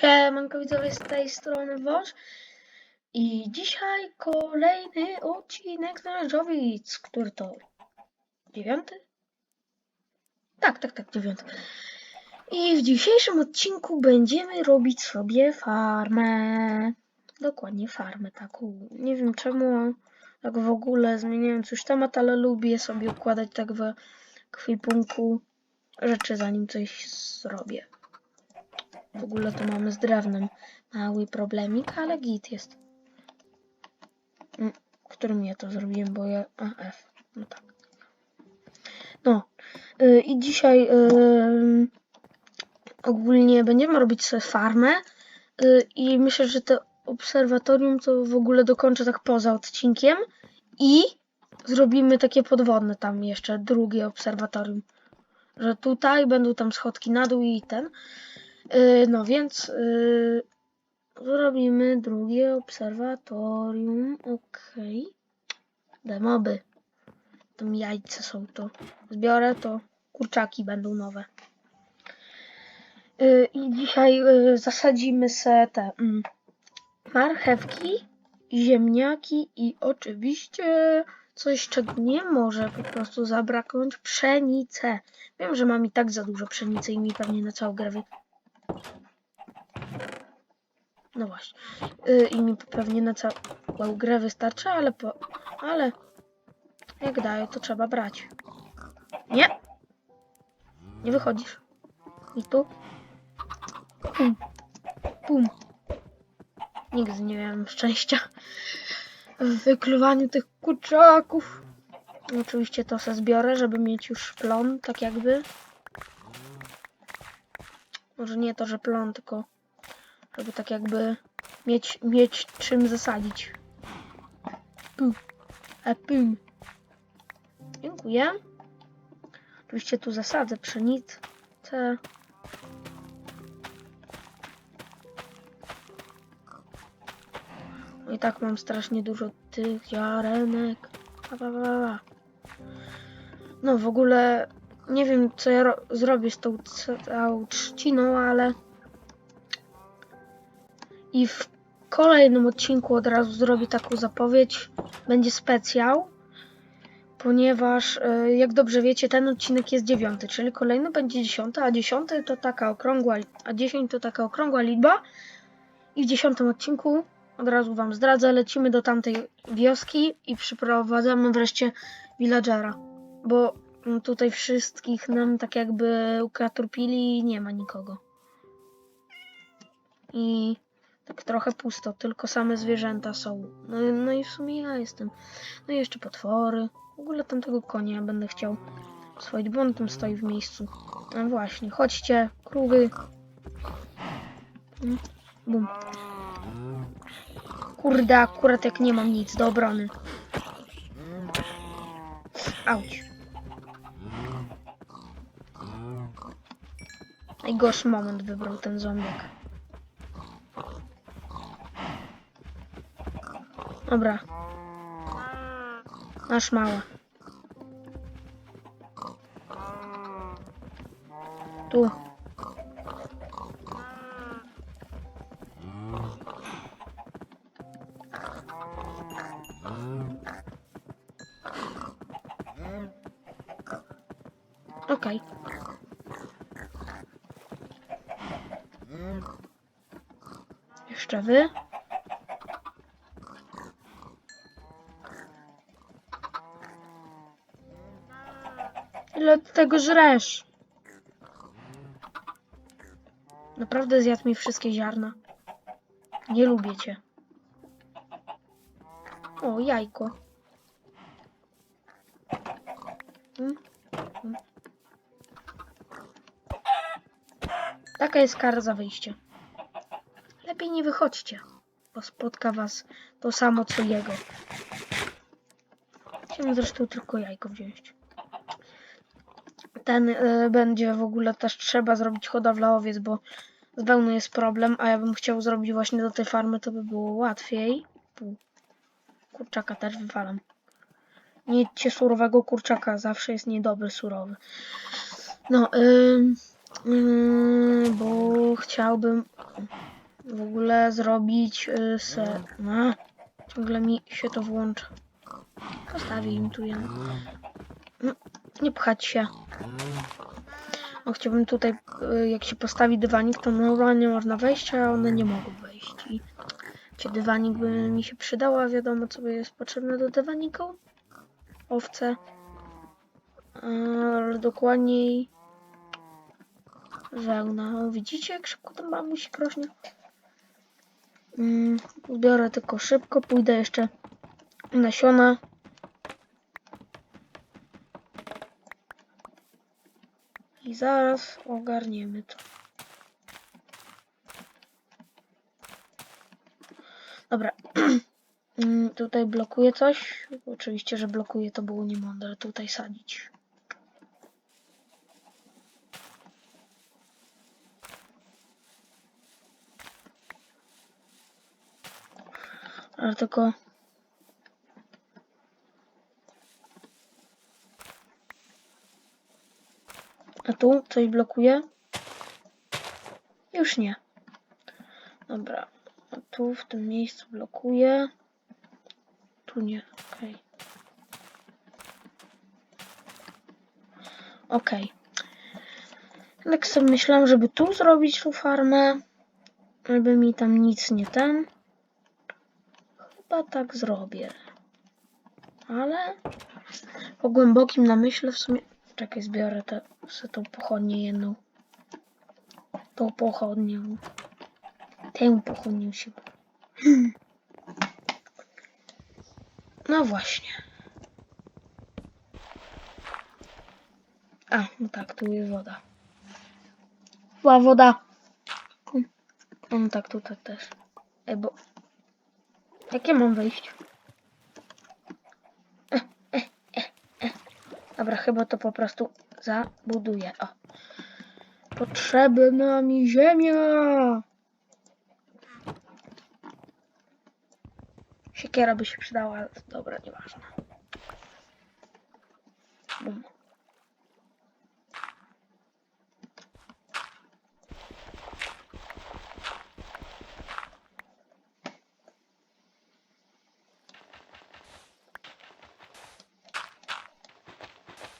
Siemanko widzowie z tej strony Woż i dzisiaj kolejny odcinek z Należowic, który to dziewiąty? Tak, tak, tak, dziewiąty. I w dzisiejszym odcinku będziemy robić sobie farmę. Dokładnie farmę taką. Nie wiem czemu tak w ogóle zmieniając już temat, ale lubię sobie układać tak w kwipunku rzeczy zanim coś zrobię. W ogóle to mamy z drewnem mały problemik, ale git jest. Mm, Którym ja to zrobiłem, bo ja... A, F. No tak. No. y, I dzisiaj y, ogólnie będziemy robić sobie farmę y, i myślę, że to obserwatorium to w ogóle dokończę tak poza odcinkiem i zrobimy takie podwodne tam jeszcze, drugie obserwatorium. Że tutaj będą tam schodki na dół i ten. Yy, no więc zrobimy drugie obserwatorium. Okej. Demoby. Tam jajce są to. Zbiorę to. Kurczaki będą nowe. Yy, I dzisiaj zasadzimy se te mm, marchewki, ziemniaki i oczywiście coś, czego nie może po prostu zabraknąć, pszenicę. Wiem, że mam i tak za dużo pszenicy i mi pewnie na całą grę. No właśnie. Yy, I mi pewnie na całą grę wystarczy, ale po... Ale... Jak daję, to trzeba brać. Nie! Nie wychodzisz. I tu. Pum. Pum. Nigdy nie miałem szczęścia w wykluwaniu tych kurczaków. Oczywiście to se zbiorę, żeby mieć już plon, tak jakby. Może nie to, że plon, tylko żeby tak jakby mieć, mieć czym zasadzić. Pum. A pum. Dziękuję. Oczywiście tu zasadzę pszenicę. No i tak mam strasznie dużo tych ziarenek. Pa, pa, pa. No w ogóle nie wiem co ja ro- zrobię z tą całą trzciną, ale i w kolejnym odcinku od razu zrobię taką zapowiedź. Będzie specjal, ponieważ e, jak dobrze wiecie, ten odcinek jest dziewiąty, czyli kolejny będzie dziesiąty, a dziesiąty to taka okrągła, a dziesięć to taka okrągła liczba. I w dziesiątym odcinku od razu wam zdradzę, lecimy do tamtej wioski i przyprowadzamy wreszcie villagera, bo mm, tutaj wszystkich nam tak jakby ukatrupili i nie ma nikogo. I tak trochę pusto, tylko same zwierzęta są. No, no i w sumie ja jestem. No i jeszcze potwory. W ogóle tamtego konia będę chciał swoich, bo on tam stoi w miejscu. No właśnie, chodźcie, krówy. Mm, Bum. Kurde, akurat jak nie mam nic do obrony. Auć. Najgorszy moment wybrał ten zombiak. Dobra. Mała. Tu. Okej. Jeszcze wy. Tego żresz? Naprawdę zjadł mi wszystkie ziarna. Nie lubię cię. O, jajko. Mm, mm. Taka jest kara za wyjście. Lepiej nie wychodźcie, bo spotka was to samo co jego. Chciałem zresztą tylko jajko wziąć. Ten y, będzie w ogóle też trzeba zrobić hodowla owiec, bo z wełną jest problem, a ja bym chciał zrobić właśnie do tej farmy, to by było łatwiej. Kurczaka też wywalam. Nie jedźcie surowego kurczaka, zawsze jest niedobry surowy. No, ym, ym, bo chciałbym w ogóle zrobić y, se... No, ciągle mi się to włącza. Postawię im tu jedno. No, nie pchać się. O, chciałbym tutaj, y, jak się postawi dywanik, to normalnie można wejść, a one nie mogą wejść. I gdzie dywanik by mi się przydał, a wiadomo, co jest potrzebne do dywaniku? Owce. Ale dokładniej wełna. Widzicie, jak szybko ten bambusik rośnie? Mm, zbiorę tylko szybko, pójdę jeszcze nasiona. I zaraz ogarniemy to. Dobra. Mm, Tutaj blokuje coś. Oczywiście, że blokuje, to było niemądre tutaj sadzić. Ale tylko... A tu coś blokuje? Już nie. Dobra. A tu w tym miejscu blokuje. Tu nie. Okej. Okej. Tak sobie myślałam, żeby tu zrobić tą farmę. Żeby mi tam nic nie ten. Chyba tak zrobię. Ale po głębokim namyśle w sumie... Czekaj, zbiorę tę se tą pochodnię jedną. Tą pochodnię. Tę pochodnię się... No właśnie. A, no tak, tu jest woda. Była woda. No tak, tutaj też. Ej, bo... Jakie mam wejść? E, e, e, e. Dobra, chyba to po prostu zabuduję. O. Potrzebna mi ziemia! Siekiera by się przydała, ale dobra, nieważne. Bum.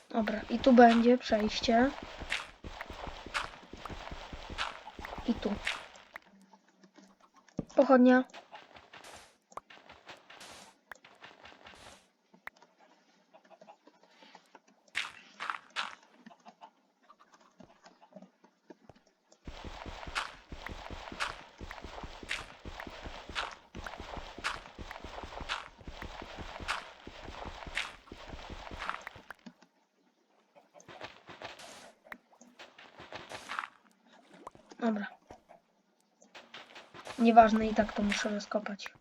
Dobra, i tu będzie przejście. I tu. Pochodnia. Dobra. Nieważne, i tak to muszę rozkopać.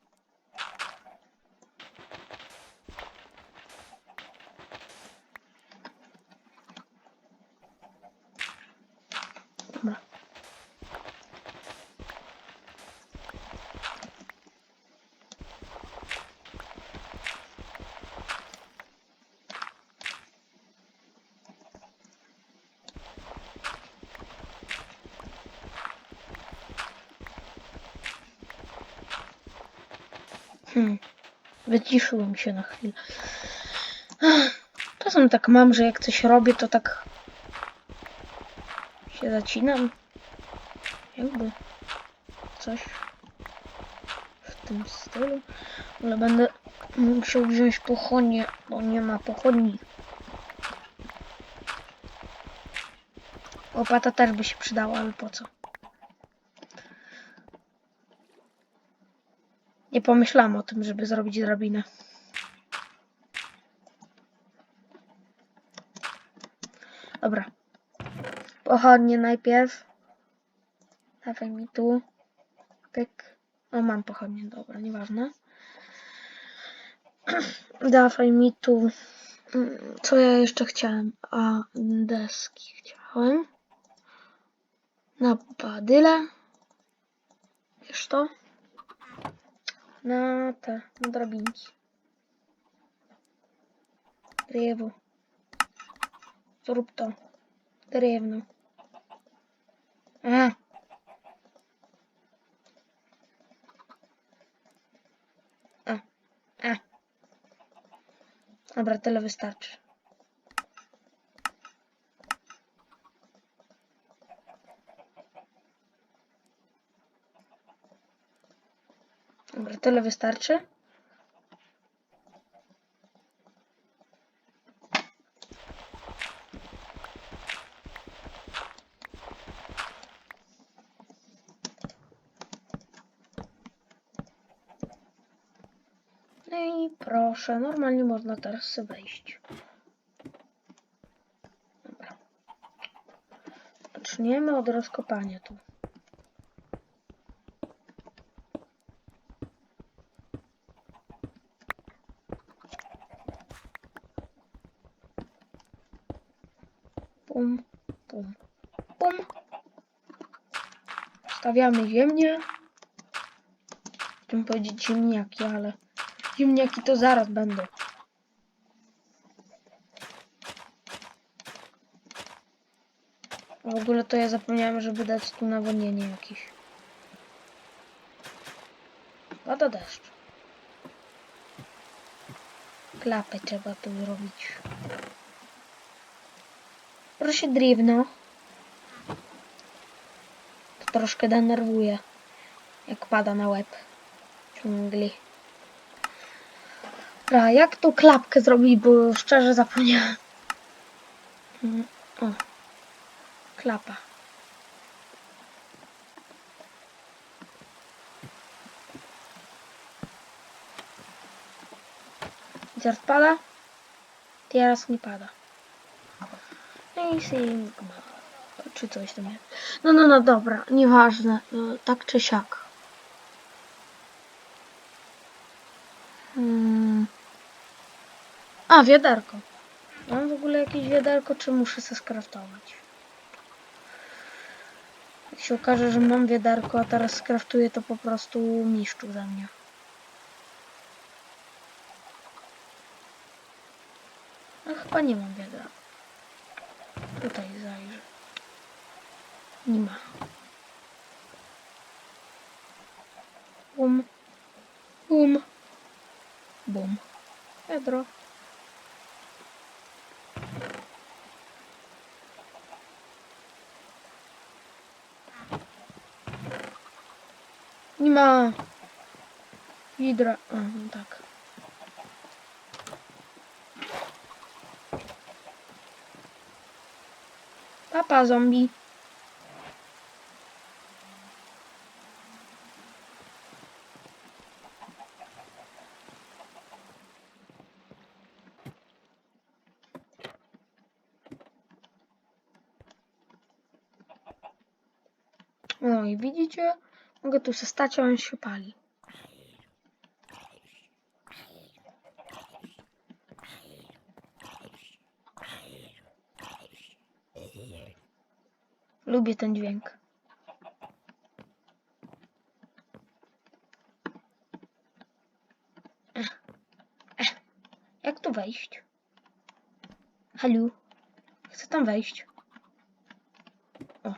Hmm. Wyciszyłem się na chwilę. Czasem tak mam, że jak coś robię, to tak się zacinam. Jakby coś w tym stylu. Ale będę musiał wziąć pochodnie, bo nie ma pochodni. Łopata też by się przydała, ale po co? Nie pomyślałam o tym, żeby zrobić drabinę. Dobra. Pochodnie najpierw. Dawaj mi tu. Pyk. O, mam pochodnie, dobra, nieważne. Dawaj mi tu. Mm, Co ja jeszcze chciałem? A, deski chciałem. Na badyle. Wiesz to? Na te, na drabinki. Drewo. Zrób to. Drewno. A. A. A. Dobra, tyle wystarczy. Dobra, tyle wystarczy. No i proszę, normalnie można teraz wejść. Dobra. Zaczniemy od rozkopania tu. Pum, pum, pum. Stawiamy ziemię. Chciałem powiedzieć ziemniaki, ale ziemniaki to zaraz będą. W ogóle to ja zapomniałem, żeby dać tu nawodnienie jakieś. Pada deszcz. Klapę trzeba tu zrobić. Proszę drewno. To troszkę denerwuje. Jak pada na łeb. Ciągli. Dobra, jak tą klapkę zrobić, bo szczerze zapomniałem. Mm, O. Klapa. Zaraz pada? Teraz nie pada. Czy coś tam jest. No, no, no, dobra. Nieważne. No, tak czy siak. Hmm. A, wiaderko. Mam w ogóle jakieś wiaderko, czy muszę se skraftować? Jak się okaże, że mam wiaderko, a teraz skraftuję, to po prostu mistrzu ze mnie. A chyba nie mam wiadra. Tutaj zajrzę. Nie ma. Bum. Bum. Bum. Wiadro. Nie ma. Hidra. A, no tak. Papa zombie. No i widzicie? Mogę tu se stać, a on się pali. Lubię ten dźwięk. Jak tu wejść? Halo? Chcę tam wejść. O.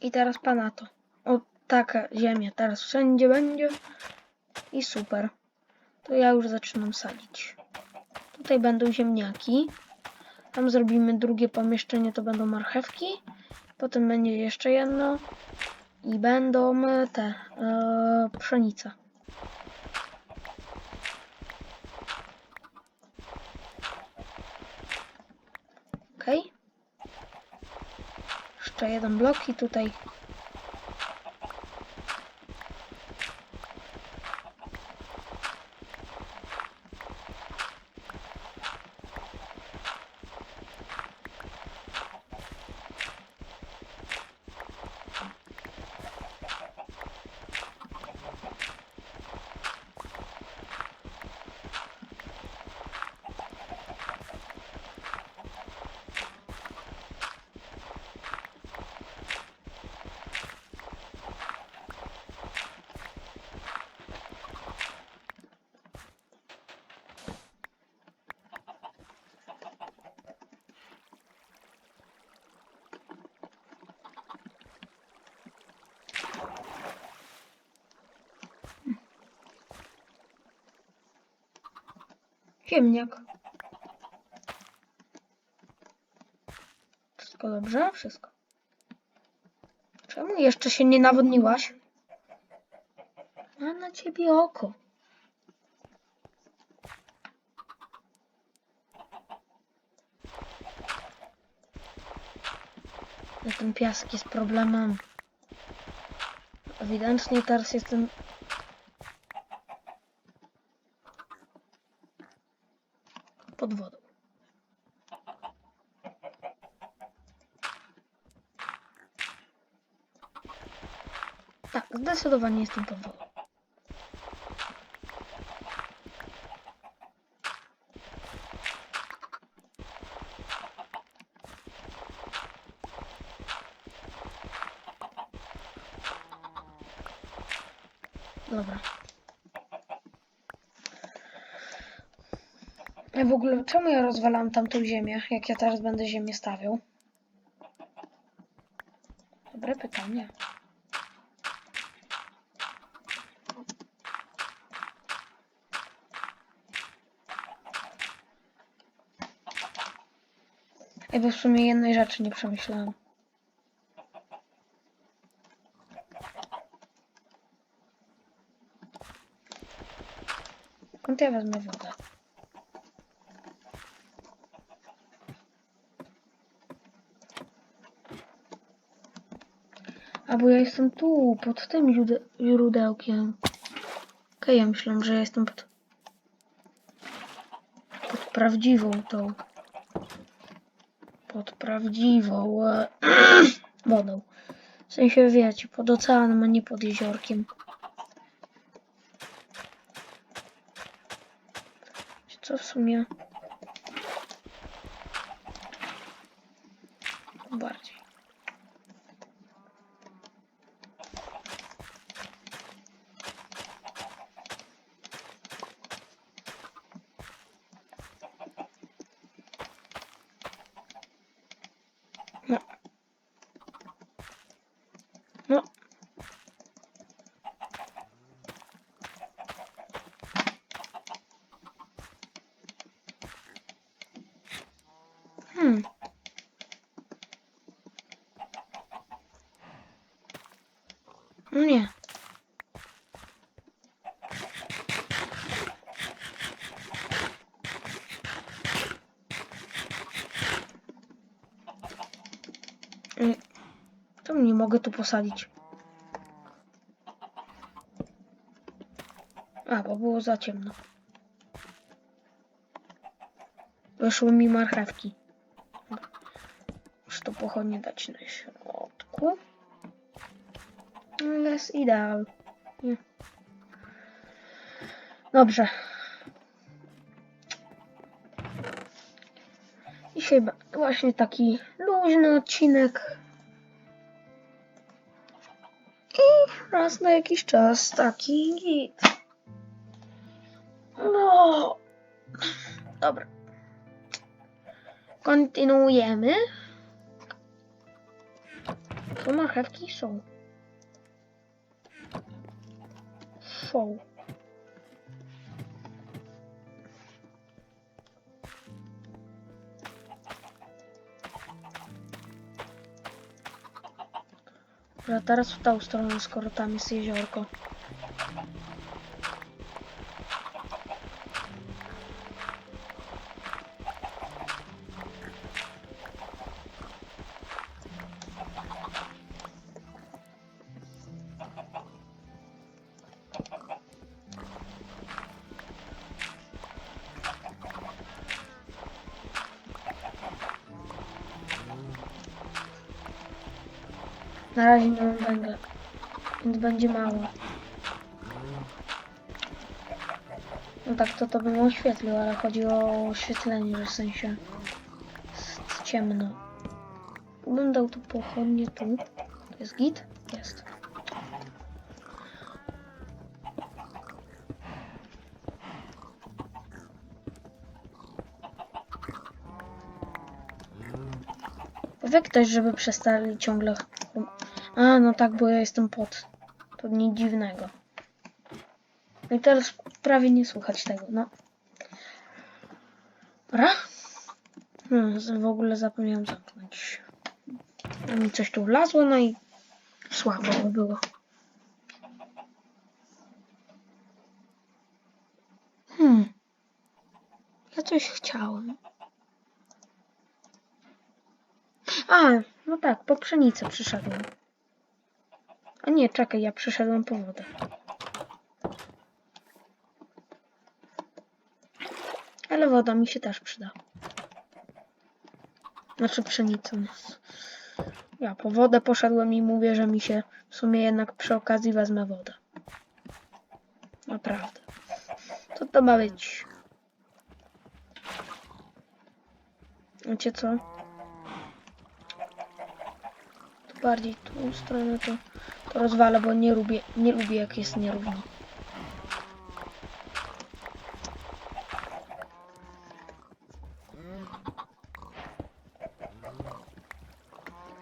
I teraz pana to. O, taka ziemia teraz wszędzie będzie. I super. To ja już zaczynam sadzić. Tutaj będą ziemniaki. Tam zrobimy drugie pomieszczenie, to będą marchewki. Potem będzie jeszcze jedno. I będą e, te e, pszenice. Ok. Jeszcze jeden blok i tutaj Ziemniak. Wszystko dobrze? Wszystko. Czemu jeszcze się nie nawodniłaś? Mam na ciebie oko. No ten piasek jest problemem. Ewidentnie teraz jestem... Pod wodą. Tak, zdecydowanie jestem pod wodą. Dobra. W ogóle, czemu ja rozwalam tamtą ziemię, jak ja teraz będę ziemię stawiał? Dobre pytanie. Ej, w sumie jednej rzeczy nie przemyślałem. Skąd ja wezmę wodę? A bo ja jestem tu, pod tym źróde- źródełkiem. Okej, ja myślałem, że ja jestem pod... Pod prawdziwą tą... Pod prawdziwą... E, wodą. W sensie, wiecie, pod oceanem, a nie pod jeziorkiem. Co w sumie? Bardziej. No. No. Hmm. No nie. Mm. Czemu nie mogę tu posadzić? A, bo było za ciemno. Wyszły mi marchewki. Muszę to pochodnie dać na środku. Jest ideal. Nie. Dobrze. Dzisiaj właśnie taki luźny odcinek. Raz na jakiś czas taki git. No. Dobra. Kontynuujemy. Tu marchewki są. Są. Dobra, teraz w tą stronę, skoro tam jest jeziorko. Węgla, więc będzie mało. No tak, to to bym oświetlił, ale chodzi o oświetlenie, że w sensie jest ciemno. Bym dał tu pochodnie tu. Jest git? Jest. Powie ktoś, żeby przestali ciągle... A, no tak, bo ja jestem pod. To nic dziwnego. No i teraz prawie nie słychać tego, no. Dobra. Hmm, w ogóle zapomniałem zamknąć. A mi coś tu wlazło, no i słabo by było. Hmm. Ja coś chciałem. A, no tak, po pszenicę przyszedłem. A nie, czekaj, ja przyszedłem po wodę. Ale woda mi się też przyda. Znaczy pszenica. no. Ja po wodę poszedłem i mówię, że mi się w sumie jednak przy okazji wezmę wodę. Naprawdę. Co to ma być? Wiecie co? To bardziej tą stronę to rozwalę, bo nie lubię, nie lubię jak jest nierówno.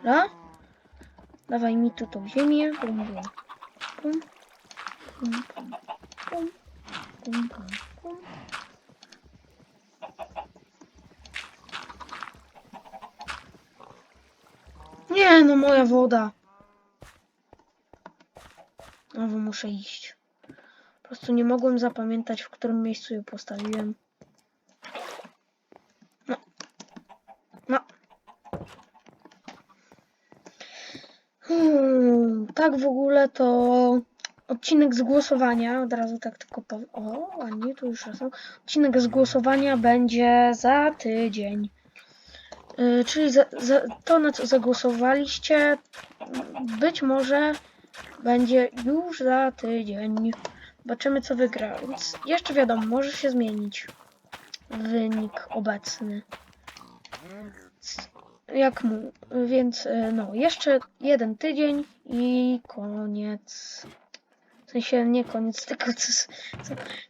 Dobra. Dawaj mi tu tą ziemię. Nie, no moja woda. Muszę iść. Po prostu nie mogłem zapamiętać, w którym miejscu ją postawiłem. No. No. Hmm, tak w ogóle to odcinek z głosowania, od razu tak tylko powiem. O, ładnie, tu już są. Odcinek z głosowania będzie za tydzień. Yy, czyli za, za, to, na co zagłosowaliście, być może będzie już za tydzień. Zobaczymy, co wygra. Więc jeszcze wiadomo, może się zmienić wynik obecny. Jak mu, więc y, no, jeszcze jeden tydzień i koniec. W sensie nie koniec, tylko,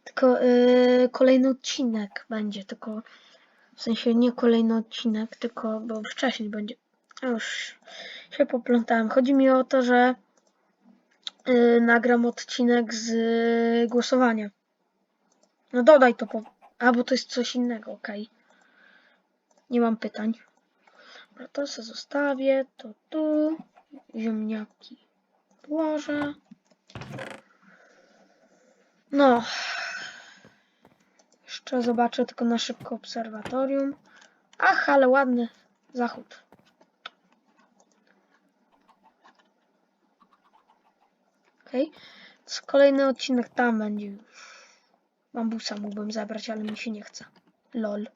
tylko y, kolejny odcinek będzie, tylko w sensie nie kolejny odcinek, tylko bo wcześniej będzie. Już się poplątałem. Chodzi mi o to, że y, nagram odcinek z y, głosowania. No dodaj to po. A bo to jest coś innego, okej. Nie mam pytań. To sobie zostawię, to tu. Ziemniaki włożę. No. Jeszcze zobaczę tylko na szybko obserwatorium. Ach, ale ładny zachód. Okej. Okay. Kolejny odcinek tam będzie już. Bambusa mógłbym zabrać, ale mi się nie chce. Lol.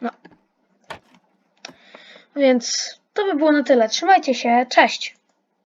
No. Więc to by było na tyle. Trzymajcie się. Cześć.